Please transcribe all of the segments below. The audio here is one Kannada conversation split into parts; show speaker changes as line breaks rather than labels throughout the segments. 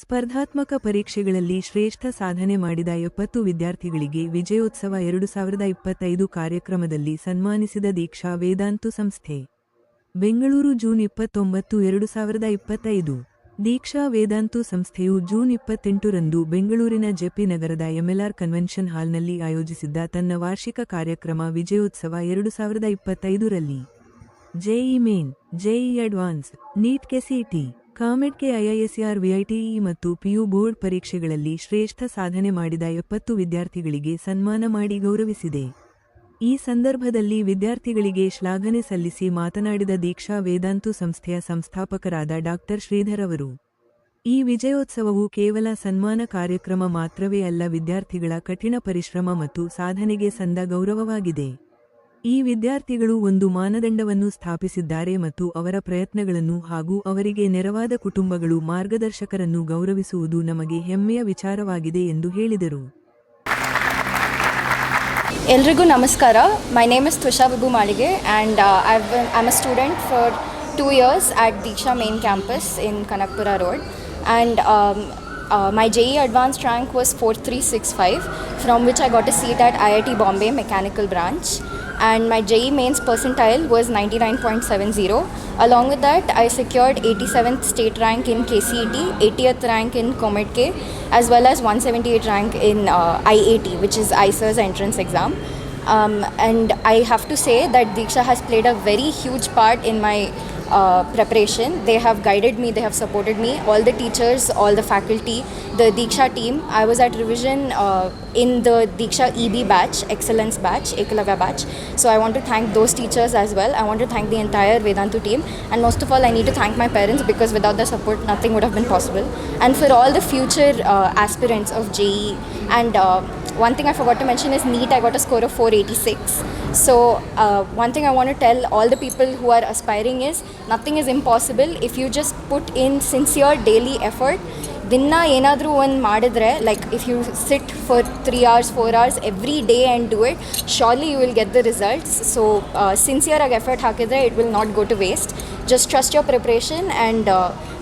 ಸ್ಪರ್ಧಾತ್ಮಕ ಪರೀಕ್ಷೆಗಳಲ್ಲಿ ಶ್ರೇಷ್ಠ ಸಾಧನೆ ಮಾಡಿದ ಎಪ್ಪತ್ತು ವಿದ್ಯಾರ್ಥಿಗಳಿಗೆ ವಿಜಯೋತ್ಸವ ಎರಡು ಸಾವಿರದ ಇಪ್ಪತ್ತೈದು ಕಾರ್ಯಕ್ರಮದಲ್ಲಿ ಸನ್ಮಾನಿಸಿದ ದೀಕ್ಷಾ ವೇದಾಂತು ಸಂಸ್ಥೆ. ಬೆಂಗಳೂರು ಜೂನ್ ಇಪ್ಪತ್ತೊಂಬತ್ತು, ಎರಡು ಸಾವಿರದ ಇಪ್ಪತ್ತೈದು. ದೀಕ್ಷಾ ವೇದಾಂತು ಸಂಸ್ಥೆಯು ಜೂನ್ ಇಪ್ಪತ್ತೆಂಟರಂದು ಬೆಂಗಳೂರಿನ ಜೆಪಿ ನಗರದ ಎಂಎಲ್ಆರ್ ಕನ್ವೆನ್ಷನ್ ಹಾಲ್ನಲ್ಲಿ ಆಯೋಜಿಸಿದ್ದ ತನ್ನ ವಾರ್ಷಿಕ ಕಾರ್ಯಕ್ರಮ ವಿಜಯೋತ್ಸವ ಎರಡು ಸಾವಿರದ ಇಪ್ಪತ್ತೈದರಲ್ಲಿ. JEE main, JEE advance, NEET KCET COMEDK IISR VITE ಮತ್ತು ಪಿಯು ಬೋರ್ಡ್ ಪರೀಕ್ಷೆಗಳಲ್ಲಿ ಶ್ರೇಷ್ಠ ಸಾಧನೆ ಮಾಡಿದ ಎಪ್ಪತ್ತು ವಿದ್ಯಾರ್ಥಿಗಳಿಗೆ ಸನ್ಮಾನ ಮಾಡಿ ಗೌರವಿಸಿದೆ. ಈ ಸಂದರ್ಭದಲ್ಲಿ ವಿದ್ಯಾರ್ಥಿಗಳಿಗೆ ಶ್ಲಾಘನೆ ಸಲ್ಲಿಸಿ ಮಾತನಾಡಿದ ದೀಕ್ಷಾ ವೇದಾಂತು ಸಂಸ್ಥೆಯ ಸಂಸ್ಥಾಪಕರಾದ ಡಾಕ್ಟರ್ ಶ್ರೀಧರ್ ಅವರು. ಈ ವಿಜಯೋತ್ಸವವು ಕೇವಲ ಸನ್ಮಾನ ಕಾರ್ಯಕ್ರಮ ಮಾತ್ರವೇ ಅಲ್ಲ ವಿದ್ಯಾರ್ಥಿಗಳ ಕಠಿಣ ಪರಿಶ್ರಮ ಮತ್ತು ಸಾಧನೆಗೆ ಸಂದ ಗೌರವವಾಗಿದೆ. ಈ ವಿದ್ಯಾರ್ಥಿಗಳು ಒಂದು ಮಾನದಂಡವನ್ನು ಸ್ಥಾಪಿಸಿದ್ದಾರೆ ಮತ್ತು ಅವರ ಪ್ರಯತ್ನಗಳನ್ನು ಹಾಗೂ ಅವರಿಗೆ ನೆರವಾದ ಕುಟುಂಬಗಳು ಮಾರ್ಗದರ್ಶಕರನ್ನು ಗೌರವಿಸುವುದು ನಮಗೆ ಹೆಮ್ಮೆಯ ವಿಚಾರವಾಗಿದೆ ಎಂದು ಹೇಳಿದರು.
ಎಲ್ರಿಗೂ ನಮಸ್ಕಾರ. My name is Tusha Vibhu Malige and I I'm a student for two years at Deeksha main campus in Kanakpura road and my J E advance rank was four three six five from which I got a seat at I I T Bombay mechanical branch and my JE mains percentile was 99.70. Along with that, I secured 87th state rank in KCET, 80th rank in COMEDK, as well as 178 rank in uh, IAT, which is ICER's entrance exam. Um, and I have to say that Diksha has played a very huge part in my uh, preparation. They have guided me, they have supported me, all the teachers, all the faculty, the Diksha team. I was at revision uh, in the Diksha EB batch, excellence batch, Ekalavya batch. So I want to thank those teachers as well. I want to thank the entire Vedantu team. And most of all, I need to thank my parents because without their support, nothing would have been possible. And for all the future uh, aspirants of JE and uh, one thing I forgot to mention is NEET. I got a score of 486. So uh, one thing I want to tell all the people who are aspiring is nothing is impossible if you just put in sincere daily effort. ದಿನ ಏನಾದರೂ ಒಂದು ಮಾಡಿದ್ರೆ like if you sit for three hours four hours every day and do it surely you will get the results so ಸಿನ್ಸಿಯರಾಗಿ effort ಹಾಕಿದರೆ it will not go to waste just trust your preparation and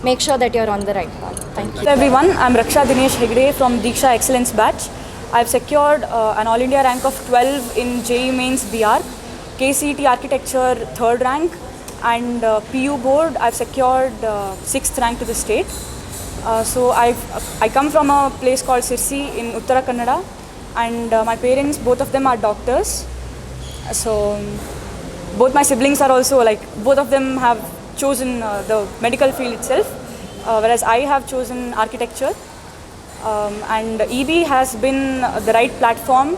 make sure that you are on the right path thank you
Hello everyone, I'm Raksha Dinesh Hegde from Diksha Excellence Batch. I've secured uh, an All India rank of 12 in JE Mains BR, KCET Architecture third rank, and uh, PU Board I've secured uh, sixth rank to the state. Uh, so I've, I come from a place called Sirsi in Uttara Kannada, and uh, my parents, both of them are doctors. So both my siblings are also like both of them have chosen uh, the medical field itself, uh, whereas I have chosen architecture. Um, and EB has been the right platform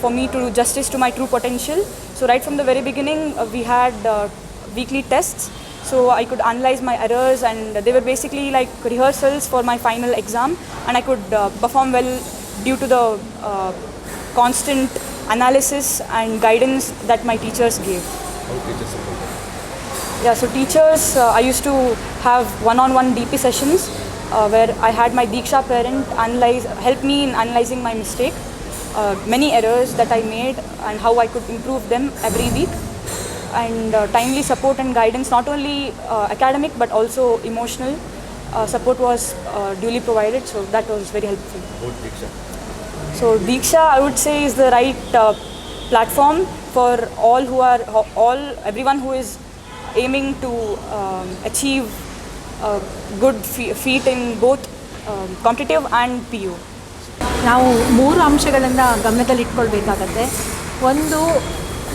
for me to do justice to my true potential. So right from the very beginning, uh, we had uh, weekly tests, so I could analyze my errors, and they were basically like rehearsals for my final exam, and I could uh, perform well due to the uh, constant analysis and guidance that my teachers gave. Yeah, so teachers, uh, I used to have one-on-one DP sessions uh, where I had my Diksha parent analyze, help me in analyzing my mistake, uh, many errors that I made and how I could improve them every week. And uh, timely support and guidance, not only uh, academic but also emotional uh, support was uh, duly provided, so that was very helpful. So Diksha, I would say, is the right uh, platform for all who are all everyone who is aiming to um, achieve a good in both in both P U.
ನಾವು ಮೂರು ಅಂಶಗಳನ್ನು ಗಮನದಲ್ಲಿಟ್ಕೊಳ್ಬೇಕಾಗತ್ತೆ. ಒಂದು,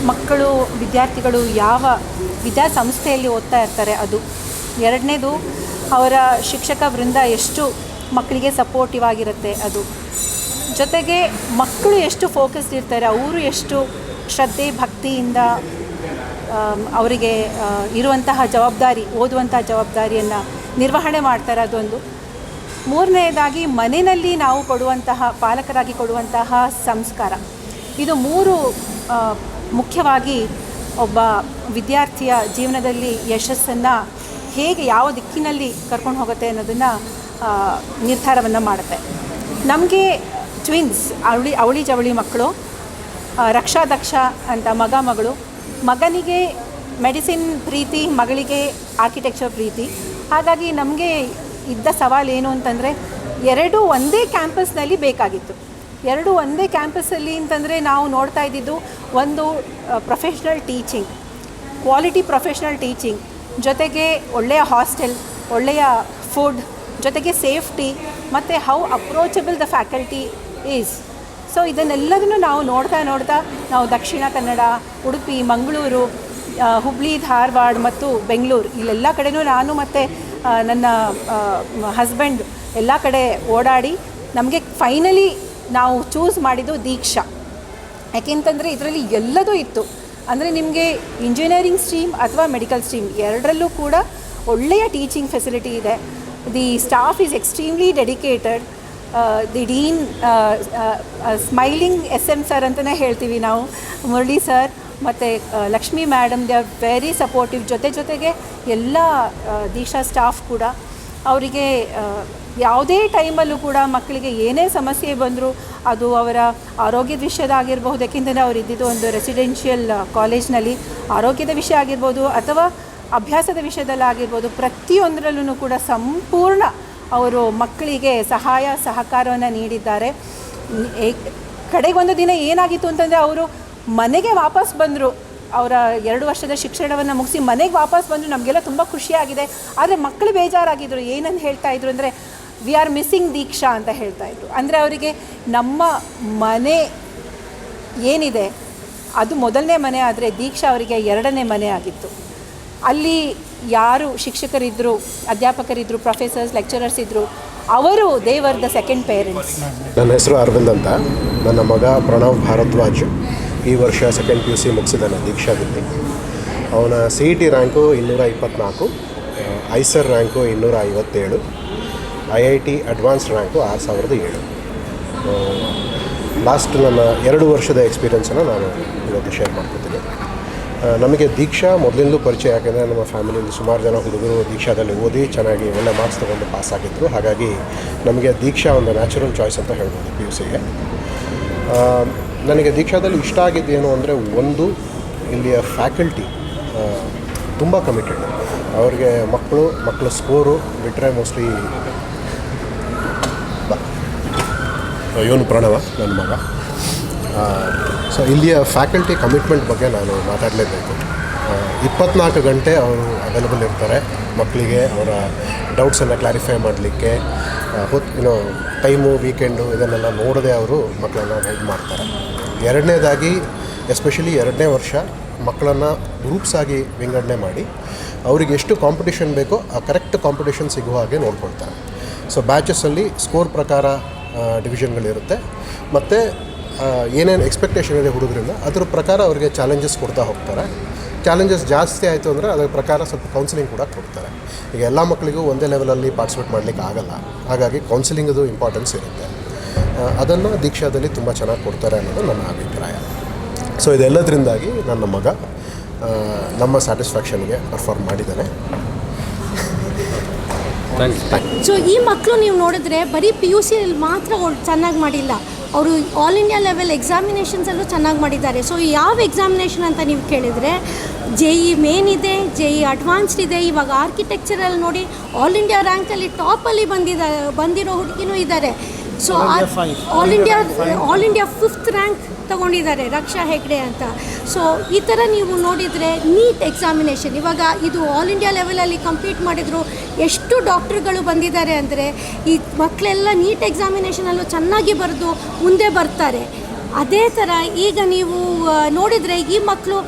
ಮಕ್ಕಳು, ವಿದ್ಯಾರ್ಥಿಗಳು ಯಾವ ವಿದ್ಯಾಸಂಸ್ಥೆಯಲ್ಲಿ ಓದ್ತಾ ಇರ್ತಾರೆ ಅದು. ಎರಡನೇದು, ಅವರ ಶಿಕ್ಷಕ ವೃಂದ ಎಷ್ಟು ಮಕ್ಕಳಿಗೆ ಸಪೋರ್ಟಿವ್ ಆಗಿರುತ್ತೆ ಅದು. ಜೊತೆಗೆ, ಮಕ್ಕಳು ಎಷ್ಟು ಫೋಕಸ್ಡ್ ಇರ್ತಾರೆ, ಅವರು ಎಷ್ಟು ಶ್ರದ್ಧೆ, ಭಕ್ತಿಯಿಂದ ಅವರಿಗೆ ಇರುವಂತಹ ಜವಾಬ್ದಾರಿ, ಓದುವಂತಹ ಜವಾಬ್ದಾರಿಯನ್ನು ನಿರ್ವಹಣೆ ಮಾಡ್ತಾರೆ ಅದೊಂದು ಮೂರನೆಯದಾಗಿ ಮನೆಯಲ್ಲಿ ನಾವು ಕೊಡುವಂತಹ, ಪಾಲಕರಾಗಿ ಕೊಡುವಂತಹ ಸಂಸ್ಕಾರ. ಇದು ಮೂರು ಮುಖ್ಯವಾಗಿ ಒಬ್ಬ ವಿದ್ಯಾರ್ಥಿಯ ಜೀವನದಲ್ಲಿ ಯಶಸ್ಸನ್ನು ಹೇಗೆ ಯಾವ ದಿಕ್ಕಿನಲ್ಲಿ ಕರ್ಕೊಂಡು ಹೋಗುತ್ತೆ ಅನ್ನೋದನ್ನು ನಿರ್ಧಾರವನ್ನು ಮಾಡುತ್ತೆ. ನಮಗೆ ಟ್ವಿನ್ಸ್, ಅವಳಿ ಅವಳಿ ಜವಳಿ ಮಕ್ಕಳು ರಕ್ಷಾದಕ್ಷ ರಕ್ಷಾ ದಕ್ಷ ಅಂತ ಮಗ ಮಗಳು, ಮಗನಿಗೆ ಮೆಡಿಸಿನ್ ಪ್ರೀತಿ, ಮಗಳಿಗೆ ಆರ್ಕಿಟೆಕ್ಚರ್ ಪ್ರೀತಿ. ಹಾಗಾಗಿ ನಮಗೆ ಇದ್ದ ಸವಾಲೇನು ಅಂತಂದರೆ, ಎರಡು ಒಂದೇ ಕ್ಯಾಂಪಸ್ನಲ್ಲಿ ಬೇಕಾಗಿತ್ತು. ಎರಡು ಒಂದೇ ಕ್ಯಾಂಪಸ್ಸಲ್ಲಿ ಅಂತಂದರೆ ನಾವು ನೋಡ್ತಾ ಇದ್ದಿದ್ದು ಒಂದು professional teaching quality professional teaching ಜೊತೆಗೆ ಒಳ್ಳೆಯ ಹಾಸ್ಟೆಲ್ ಒಳ್ಳೆಯ ಫುಡ್ ಜೊತೆಗೆ ಸೇಫ್ಟಿ ಮತ್ತು how approachable the faculty is so ಇದನ್ನೆಲ್ಲದನ್ನು ನಾವು ನೋಡ್ತಾ ನೋಡ್ತಾ ನಾವು ದಕ್ಷಿಣ ಕನ್ನಡ, ಉಡುಪಿ, ಮಂಗಳೂರು ಹುಬ್ಳಿ, ಧಾರವಾಡ ಮತ್ತು ಬೆಂಗಳೂರು, ಇಲ್ಲೆಲ್ಲ ಕಡೆಯೂ ನಾನು ಮತ್ತು ನನ್ನ ಹಸ್ಬೆಂಡ್ ಎಲ್ಲ ಕಡೆ ಓಡಾಡಿ ನಮಗೆ ಫೈನಲಿ ನಾವು ಚೂಸ್ ಮಾಡಿದ್ದು ದೀಕ್ಷಾ. ಯಾಕೆಂತಂದರೆ ಇದರಲ್ಲಿ ಎಲ್ಲದೂ ಇತ್ತು. ಅಂದರೆ ನಿಮಗೆ ಇಂಜಿನಿಯರಿಂಗ್ ಸ್ಟ್ರೀಮ್ ಅಥವಾ ಮೆಡಿಕಲ್ ಸ್ಟ್ರೀಮ್ ಎರಡರಲ್ಲೂ ಕೂಡ ಒಳ್ಳೆಯ ಟೀಚಿಂಗ್ ಫೆಸಿಲಿಟಿ ಇದೆ. The staff is extremely dedicated the dean smiling S M sir ಅಂತಲೇ ಹೇಳ್ತೀವಿ ನಾವು, ಮುರಳಿ ಸರ್ ಮತ್ತು Lakshmi madam they are very supportive ಜೊತೆ ಜೊತೆಗೆ ಎಲ್ಲ ದೀಕ್ಷಾ ಸ್ಟಾಫ್ ಕೂಡ ಅವರಿಗೆ ಯಾವುದೇ ಟೈಮಲ್ಲೂ ಕೂಡ ಮಕ್ಕಳಿಗೆ ಏನೇ ಸಮಸ್ಯೆ ಬಂದರೂ ಅದು ಅವರ ಆರೋಗ್ಯದ ವಿಷಯದಾಗಿರ್ಬಹುದು ಯಾಕೆಂದರೆ ಅವರು ಇದ್ದಿದ್ದು ಒಂದು ರೆಸಿಡೆನ್ಷಿಯಲ್ ಕಾಲೇಜ್ನಲ್ಲಿ ಆರೋಗ್ಯದ ವಿಷಯ ಆಗಿರ್ಬೋದು ಅಥವಾ ಅಭ್ಯಾಸದ ವಿಷಯದಲ್ಲಾಗಿರ್ಬೋದು ಪ್ರತಿಯೊಂದರಲ್ಲೂ ಕೂಡ ಸಂಪೂರ್ಣ ಅವರು ಮಕ್ಕಳಿಗೆ ಸಹಾಯ, ಸಹಕಾರವನ್ನು ನೀಡಿದ್ದಾರೆ. ಕಡೆಗೊಂದು ದಿನ ಏನಾಗಿತ್ತು ಅಂತಂದರೆ ಅವರು ಮನೆಗೆ ವಾಪಸ್ ಬಂದರು. ಅವರ ಎರಡು ವರ್ಷದ ಶಿಕ್ಷಣವನ್ನು ಮುಗಿಸಿ ಮನೆಗೆ ವಾಪಸ್ ಬಂದರು. ನಮಗೆಲ್ಲ ತುಂಬ ಖುಷಿಯಾಗಿದೆ. ಆದರೆ ಮಕ್ಕಳು ಬೇಜಾರಾಗಿದ್ದರು ಏನಂತ ಹೇಳ್ತಾ ಇದ್ರು ಅಂದರೆ ವಿ ಆರ್ ಮಿಸ್ಸಿಂಗ್ ದೀಕ್ಷಾ ಅಂತ ಹೇಳ್ತಾ ಇದ್ರು. ಅಂದರೆ ಅವರಿಗೆ ನಮ್ಮ ಮನೆ ಏನಿದೆ, ಅದು ಮೊದಲನೇ ಮನೆ ಆದರೆ ದೀಕ್ಷಾ ಅವರಿಗೆ ಎರಡನೇ ಮನೆ ಆಗಿತ್ತು. ಅಲ್ಲಿ ಯಾರು ಶಿಕ್ಷಕರಿದ್ದರು ಅಧ್ಯಾಪಕರಿದ್ದರು ಪ್ರೊಫೆಸರ್ಸ್ ಲೆಕ್ಚರರ್ಸ್ ಇದ್ದರು ಅವರು ದೇವರ್ ದ ಸೆಕೆಂಡ್ ಪೇರೆಂಟ್ಸ್
ನನ್ನ ಹೆಸರು ಅರವಿಂದ್ ಅಂತ. ನನ್ನ ಮಗ ಪ್ರಣವ್ ಭಾರದ್ವಾಜ್. ಈ ವರ್ಷ ಸೆಕೆಂಡ್ ಪಿ ಯು ಸಿ ಮುಗಿಸಿದ್ದಾನೆ ಗುತ್ತಿ. ಅವನ ಸಿ ಇ ಟಿ ರ್ಯಾಂಕು ಇನ್ನೂರ ಇಪ್ಪತ್ತ್ನಾಲ್ಕು ಐಸರ್ ರ್ಯಾಂಕು ಇನ್ನೂರ ಐವತ್ತೇಳು I I T advance rank ಆರು ಸಾವಿರದ ಏಳು. ಲಾಸ್ಟ್ ನನ್ನ ಎರಡು ವರ್ಷದ ಎಕ್ಸ್ಪೀರಿಯೆನ್ಸನ್ನು ನಾನು ಇವತ್ತು ಶೇರ್ ಮಾಡ್ಕೊತೀನಿ. ನಮಗೆ ದೀಕ್ಷಾ ಮೊದಲಿಂದಲೂ ಪರಿಚಯ, ಯಾಕೆಂದರೆ ನಮ್ಮ ಫ್ಯಾಮಿಲಿಯಲ್ಲಿ ಸುಮಾರು ಜನ ಹುಡುಗರು ದೀಕ್ಷಾದಲ್ಲಿ ಓದಿ ಚೆನ್ನಾಗಿ ಒಳ್ಳೆ ಮಾರ್ಕ್ಸ್ ತೊಗೊಂಡು ಪಾಸ್ ಆಗಿದ್ದರು ಹಾಗಾಗಿ ನಮಗೆ ದೀಕ್ಷಾ ಒಂದು ನ್ಯಾಚುರಲ್ ಚಾಯ್ಸ್ ಅಂತ ಹೇಳ್ಬೋದು ಪಿ ಯು ಸಿಗೆ ನನಗೆ ದೀಕ್ಷಾದಲ್ಲಿ ಇಷ್ಟ ಆಗಿದ್ದೇನು ಅಂದರೆ ಒಂದು, ಇಲ್ಲಿಯ ಫ್ಯಾಕಲ್ಟಿ ತುಂಬ ಕಮಿಟೆಡ್ ಅವ್ರಿಗೆ ಮಕ್ಕಳು, ಮಕ್ಕಳ ಸ್ಕೋರು ಬಿಟ್ಟರೆ ಮೋಸ್ಟ್ಲಿ ಇವನು ಪ್ರಣವ, ನನ್ನ ಮಗ. ಸೊ ಇಲ್ಲಿಯ ಫ್ಯಾಕಲ್ಟಿ ಕಮಿಟ್ಮೆಂಟ್ ಬಗ್ಗೆ ನಾನು ಮಾತಾಡಲೇಬೇಕು. ಇಪ್ಪತ್ನಾಲ್ಕು ಗಂಟೆ ಅವರು ಅವೈಲಬಲ್ ಇರ್ತಾರೆ ಮಕ್ಕಳಿಗೆ, ಅವರ ಡೌಟ್ಸನ್ನು ಕ್ಲಾರಿಫೈ ಮಾಡಲಿಕ್ಕೆ. ಹೊತ್ತು ಏನೋ ಟೈಮು ವೀಕೆಂಡು ಇದನ್ನೆಲ್ಲ ನೋಡದೆ ಅವರು ಮಕ್ಕಳನ್ನ ಗೈಡ್ ಮಾಡ್ತಾರೆ. ಎರಡನೇದಾಗಿ ಎಸ್ಪೆಷಲಿ ಎರಡನೇ ವರ್ಷ, ಮಕ್ಕಳನ್ನು ಗ್ರೂಪ್ಸ್ ಆಗಿ ವಿಂಗಡಣೆ ಮಾಡಿ, ಅವರಿಗೆ ಎಷ್ಟು ಕಾಂಪಿಟೇಷನ್ ಬೇಕೋ ಆ ಕರೆಕ್ಟ್ ಕಾಂಪಿಟೇಷನ್ ಸಿಗುವ ಹಾಗೆ ನೋಡ್ಕೊಳ್ತಾರೆ. ಸೊ ಬ್ಯಾಚಸ್ಸಲ್ಲಿ ಸ್ಕೋರ್ ಪ್ರಕಾರ ಡಿವಿಷನ್ಗಳಿರುತ್ತೆ ಮತ್ತು ಏನೇನು ಎಕ್ಸ್ಪೆಕ್ಟೇಷನ್ ಇದೆ ಹುಡುಗರಿಂದ ಅದ್ರ ಪ್ರಕಾರ ಅವರಿಗೆ ಚಾಲೆಂಜಸ್ ಕೊಡ್ತಾ ಹೋಗ್ತಾರೆ. ಚಾಲೆಂಜಸ್ ಜಾಸ್ತಿ ಆಯಿತು ಅಂದರೆ ಅದರ ಪ್ರಕಾರ ಸ್ವಲ್ಪ ಕೌನ್ಸಿಲಿಂಗ್ ಕೂಡ ಕೊಡ್ತಾರೆ. ಈಗ ಎಲ್ಲ ಮಕ್ಕಳಿಗೂ ಒಂದೇ ಲೆವೆಲಲ್ಲಿ ಪಾರ್ಟಿಸಿಪೇಟ್ ಮಾಡಲಿಕ್ಕೆ ಆಗಲ್ಲ. ಹಾಗಾಗಿ ಕೌನ್ಸಿಲಿಂಗದು ಇಂಪಾರ್ಟೆನ್ಸ್ ಇರುತ್ತೆ. ಅದನ್ನು ದೀಕ್ಷಾದಲ್ಲಿ ತುಂಬ ಚೆನ್ನಾಗಿ ಕೊಡ್ತಾರೆ ಅನ್ನೋದು ನನ್ನ ಅಭಿಪ್ರಾಯ. ಸೊ ಇದೆಲ್ಲದರಿಂದಾಗಿ ನನ್ನ ಮಗ ನಮ್ಮ ಸ್ಯಾಟಿಸ್ಫ್ಯಾಕ್ಷನ್ಗೆ ಪರ್ಫಾರ್ಮ್ ಮಾಡಿದ್ದಾನೆ.
ಸೊ ಈ ಮಕ್ಕಳು ನೀವು ನೋಡಿದ್ರೆ ಬರೀ ಪಿ ಯು ಸಿಯಲ್ಲಿ ಮಾತ್ರ ಚೆನ್ನಾಗಿ ಮಾಡಿಲ್ಲ. ಅವರು ಆಲ್ ಇಂಡಿಯಾ ಲೆವೆಲ್ ಎಕ್ಸಾಮಿನೇಷನ್ಸಲ್ಲೂ ಚೆನ್ನಾಗಿ ಮಾಡಿದ್ದಾರೆ. ಸೊ ಯಾವ ಎಕ್ಸಾಮಿನೇಷನ್ ಅಂತ ನೀವು ಕೇಳಿದರೆ ಜೆ ಇ ಮೇನ್ ಇದೆ ಜೆ ಇ ಅಡ್ವಾನ್ಸ್ಡ್ ಇದೆ. ಇವಾಗ ಆರ್ಕಿಟೆಕ್ಚರಲ್ಲಿ ನೋಡಿ ಆಲ್ ಇಂಡಿಯಾ ರ್ಯಾಂಕಲ್ಲಿ ಟಾಪಲ್ಲಿ ಬಂದಿದ್ದಾರೆ ಬಂದಿರೋ ಹುಡುಗಿನೂ ಇದ್ದಾರೆ so all India all India fifth rank ತಗೊಂಡಿದ್ದಾರೆ ರಕ್ಷಾ ಹೆಗ್ಡೆ ಅಂತ. ಸೊ ಈ ಥರ ನೀವು ನೋಡಿದರೆ ನೀಟ್ ಎಕ್ಸಾಮಿನೇಷನ್ ಇವಾಗ ಇದು ಆಲ್ ಇಂಡಿಯಾ ಲೆವೆಲಲ್ಲಿ ಕಂಪ್ಲೀಟ್ ಮಾಡಿದ್ರು ಎಷ್ಟು ಡಾಕ್ಟ್ರುಗಳು ಬಂದಿದ್ದಾರೆ ಅಂದರೆ ಈ ಮಕ್ಕಳೆಲ್ಲ ನೀಟ್ ಎಕ್ಸಾಮಿನೇಷನಲ್ಲೂ ಚೆನ್ನಾಗಿ ಬರೆದು ಮುಂದೆ ಬರ್ತಾರೆ. ಅದೇ ಥರ ಈಗ ನೀವು ನೋಡಿದರೆ ಈ ಮಕ್ಕಳು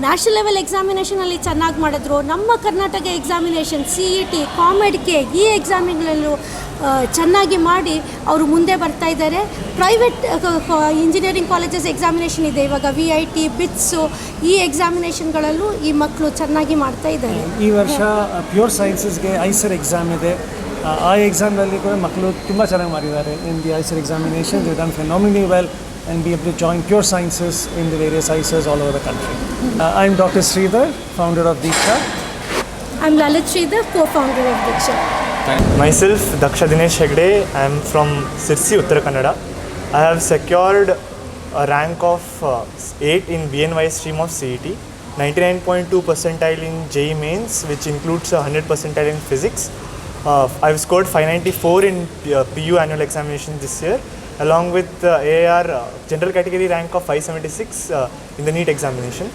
ನ್ಯಾಷನಲ್ ಲೆವೆಲ್ ಎಕ್ಸಾಮಿನೇಷನಲ್ಲಿ ಚೆನ್ನಾಗಿ ಮಾಡಿದ್ರು. ನಮ್ಮ Karnataka examination C E T ಕಾಮೆಡ್ಗೆ ಈ ಎಕ್ಸಾಮಿಗಳಲ್ಲೂ ಆ, ಚೆನ್ನಾಗಿ ಮಾಡಿ ಅವರು ಮುಂದೆ ಬರ್ತಾ ಇದ್ದಾರೆ. ಪ್ರೈವೇಟ್ ಇಂಜಿನಿಯರಿಂಗ್ ಕಾಲೇಜಸ್ ಎಕ್ಸಾಮಿನೇಷನ್ ಇದೆ. ಇವಾಗ ವಿ ಐ ಟಿ ಬಿಟ್ಸು ಈ ಎಕ್ಸಾಮಿನೇಷನ್ಗಳಲ್ಲೂ ಈ ಮಕ್ಕಳು ಚೆನ್ನಾಗಿ ಮಾಡ್ತಾ ಇದ್ದಾರೆ.
ಈ ವರ್ಷ ಪ್ಯೂರ್ ಸೈನ್ಸಸ್ಗೆ ಐಸರ್ ಎಕ್ಸಾಮ್ ಇದೆ. ಆ, ಎಕ್ಸಾಮ್ನಲ್ಲಿ ಕೂಡ ಮಕ್ಕಳು ತುಂಬ ಚೆನ್ನಾಗಿ ಮಾಡಿದ್ದಾರೆ. In the IISER examination they done phenomenally well and be able to join pure sciences in the various IISERs all over the country I am doctor Sridhar
founder of Deeksha I am Lalith Sridhar co
myself Daksha Dinesh Hegde I am from Sirsi Uttara Kannada I have secured rank of eight in B N Y stream of C E T ninety nine point two percentile in E mains which includes hundred percentile in physics I have scored five ninety four in P U annual examination this year along with a R general category rank of five seventy six in the NEET examination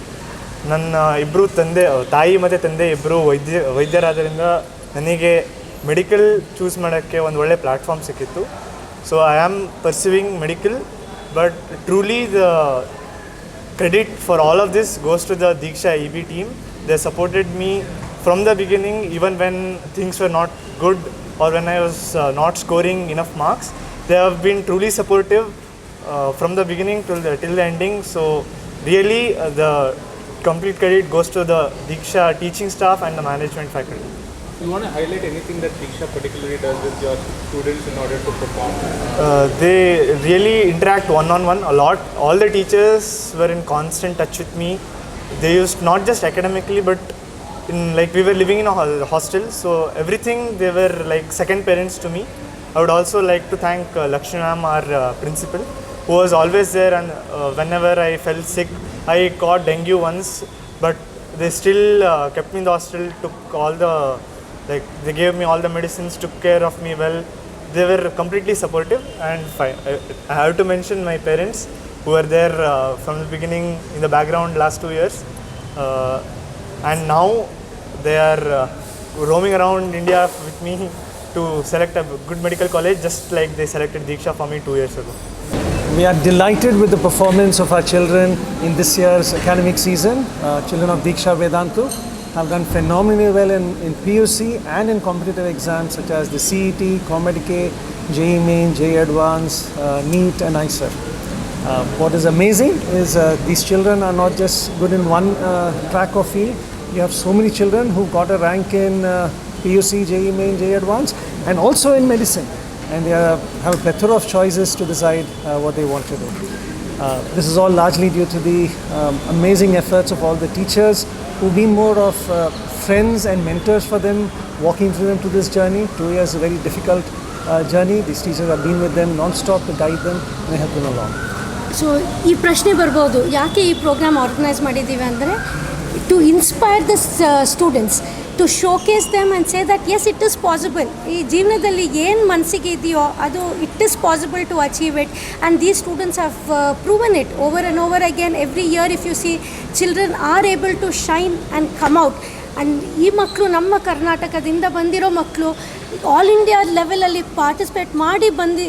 ನನ್ನ ಇಬ್ಬರು ತಂದೆ, ತಾಯಿ ಮತ್ತು ತಂದೆ ಇಬ್ಬರು ವೈದ್ಯ ವೈದ್ಯರಾದ್ದರಿಂದ ನನಗೆ ಮೆಡಿಕಲ್ ಚೂಸ್ ಮಾಡೋಕ್ಕೆ ಒಂದು ಒಳ್ಳೆ ಪ್ಲ್ಯಾಟ್ಫಾರ್ಮ್ ಸಿಕ್ಕಿತ್ತು so I am pursuing medical but truly the credit for all of this goes to the Diksha EB team. They supported me from the beginning, even when things were not good or when I was uh, not scoring enough marks. They have been truly supportive uh, from the beginning till the, till the ending. So, really, uh, the complete credit goes to the Diksha teaching staff and the management faculty.
Do you want to highlight anything that Diksha particularly does with your students in order to perform?
Uh, they really interact one on one a lot. All the teachers were in constant touch with me. They used not just academically, but in like we were living in a hostel, so everything they were like second parents to me. I would also like to thank uh, Lakshmi our uh, principal, who was always there. And uh, whenever I felt sick, I caught dengue once, but they still uh, kept me in the hostel, took all the like they gave me all the medicines, took care of me well. They were completely supportive and fine. I, have to mention my parents who were there uh, from the beginning in the background last two years, uh, and now they are uh, roaming around India with me to select a good medical college, just like they selected Diksha for me two years ago.
We are delighted with the performance of our children in this year's academic season. Uh, children of Diksha Vedantu have done phenomenally well in, in PUC and in competitive exams such as the CET, COMEDK, JEE Main, JEE Advance, uh, NEET, and ICER. Uh, what is amazing is uh, these children are not just good in one uh, track or field. You have so many children who got a rank in uh, PUC, JEE Main, JEE Advance, and also in medicine. And they are, have a plethora of choices to decide uh, what they want to do. Uh, this is all largely due to the um, amazing efforts of all the teachers who've been more of uh, friends and mentors for them, walking through them to this journey. Two years a very difficult uh, journey. These teachers have been with them non-stop to guide them and help them along.
So ಈ ಪ್ರಶ್ನೆ ಬರ್ಬೋದು ಯಾಕೆ ಈ ಪ್ರೋಗ್ರಾಮ್ ಆರ್ಗನೈಸ್ ಮಾಡಿದ್ದೀವಿ ಅಂದರೆ to inspire the students to showcase them and say that yes it is possible ಈ ಜೀವನದಲ್ಲಿ ಏನು ಮನಸ್ಸಿಗೆ ಇದೆಯೋ ಅದು it is possible to achieve it and these students have proven it over and over again every year if you see children are able to shine and come out and ಈ ಮಕ್ಕಳು ನಮ್ಮ ಕರ್ನಾಟಕದಿಂದ ಬಂದಿರೋ ಮಕ್ಕಳು ಆಲ್ ಇಂಡಿಯಾ ಲೆವೆಲಲ್ಲಿ ಪಾರ್ಟಿಸಿಪೇಟ್ ಮಾಡಿ ಬಂದು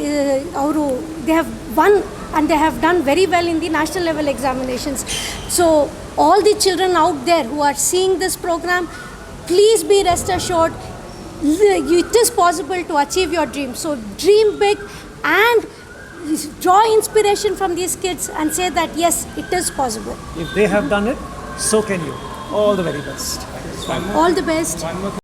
ಅವರು they have won and they have done very well in the national level examinations so all the children out there who are seeing this program, please be rest assured it is possible to achieve your dreams. So, dream big and draw inspiration from these kids and say that yes, it is possible.
If they have done it, so can you. All the very best.
All the best.
One more